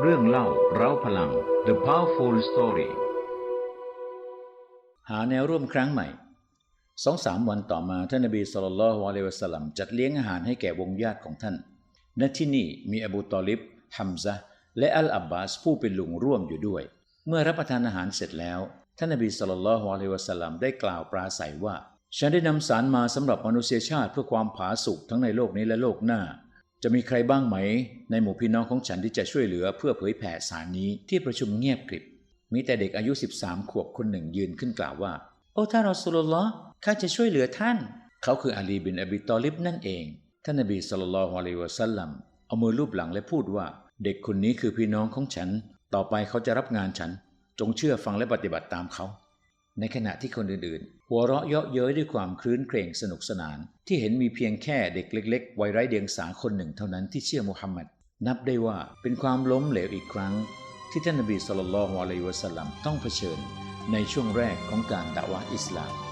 เรื่องเล่าเราพลัง The Powerful Story หาแนวร่วมครั้งใหม่สองสามวันต่อมาท่านนบีสุลต่านละฮ์อะลัยวะสัลลัมจัดเลี้ยงอาหารให้แก่วงญาติของท่าน ณ ที่นี่มีอบูตอลิบฮัมซะและอัลอับบาสผู้เป็นลุงร่วมอยู่ด้วย เมื่อรับประทานอาหารเสร็จแล้ว ท่านนบีสุลต่านละฮ์อะลัยวะสัลลัมได้กล่าวปราศัยว่า ฉันได้นำสารมาสำหรับมนุษยชาติเพื่อความผาสุกทั้งในโลกนี้และโลกหน้า จะมีใครบ้างไหม ในหมู่พี่น้องของฉันที่จะช่วยเหลือเพื่อเผยแผ่สารนี้ที่ประชุมเงียบกริบ มีแต่เด็กอายุ 13 ขวบคนหนึ่งยืนขึ้นกล่าวว่า โอ้ท่านรอสุลลอฮ์ข้าจะช่วยเหลือท่าน เขาคืออาลีบินอบิตอลิบนั่นเอง ท่านนบีสุลต่านละฮ์อะลิวะสัลลัมเอามือลูบหลังและพูดว่า เด็กคนนี้คือพี่น้องของฉัน ต่อไปเขาจะรับงานฉัน จงเชื่อฟังและปฏิบัติตามเขา ในขณะที่คนอื่นๆ หัวเราะเยาะเย้ยด้วยความคลื้นเครงสนุกสนาน ที่เห็นมีเพียงแค่เด็กเล็กๆวัยไร้เดียงสาคนหนึ่งเท่านั้นที่เชื่อมุฮัมมัดนับได้ว่าเป็นความล้มเหลวอีกครั้ง ที่ท่านนบีสุลต่านละฮ์วะลัยวะสัลลัมต้องเผชิญ ในช่วงแรกของการดะวะอิสลาม